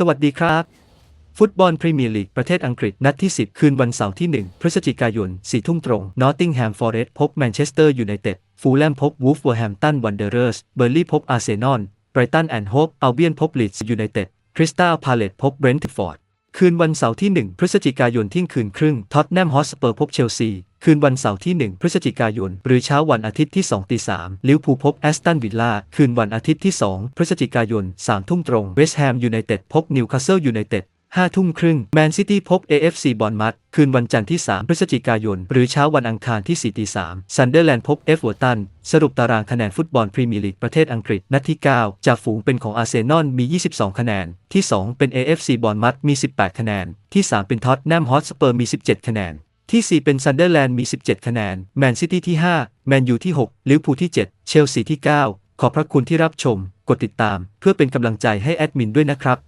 สวัสดีครับ ฟุตบอลพรีเมียร์ลีกประเทศอังกฤษนัดที่ 10 คืนวันเสาร์ที่ 1 พฤศจิกายน 4 ทุ่มตรงนอตติงแฮมฟอร์เรสต์พบแมนเชสเตอร์ยูไนเต็ดฟูลแลมพบวูฟเวอร์แฮมตันวันเดอร์เรอร์สเบอร์ลี่พบอาร์เซนอลไบรตันแอนด์โฮปอัลเบียนพบลีดส์ยูไนเต็ดคริสตัลพาเลตพบเบรนท์ฟอร์ด คืนวันเสาร์ที่ 1 พฤศจิกายนเที่ยงคืนครึ่งท็อตแนมฮอสเปอร์พบเชลซี คืนวันเสาร์ที่ 1 พฤศจิกายน หรือเช้าวันอาทิตย์ที่2ตี3ลิวพูพบแอสตันวิลล่า คืนวันอาทิตย์ที่ 2 พฤศจิกายน3ทุ่มตรง เวสต์แฮมยูไนเต็ดพบนิวคาสเซิลยูไนเต็ด 5ทุ่มครึ่งแมนซิตี้พบ AFC บอลมัดคืนวันจันทร์ที่ 3 พฤศจิกายน หรือเช้าวันอังคารที่4ตี3ซันเดอร์แลนด์พบเอฟเวอร์ตัน สรุปตารางคะแนนฟุตบอลพรีเมียร์ลีกประเทศอังกฤษ นัดที่ 9 จากฝูงเป็นของอาร์เซนอลมี 22 คะแนน ที่ 2 เป็น AFC บอลมัดมี 18 คะแนน ที่ 3 เป็นท็อตแนมฮอตสเปอร์มี 17 คะแนน ที่ 4 เป็นซันเดอร์แลนด์มี 17 คะแนนแมนซิตี้ที่ 5 แมนยูที่ 6 ลิเวอร์พูลที่ 7 เชลซีที่ 9 ขอบพระคุณที่รับชม กดติดตาม เพื่อเป็นกำลังใจให้แอดมินด้วยนะครับ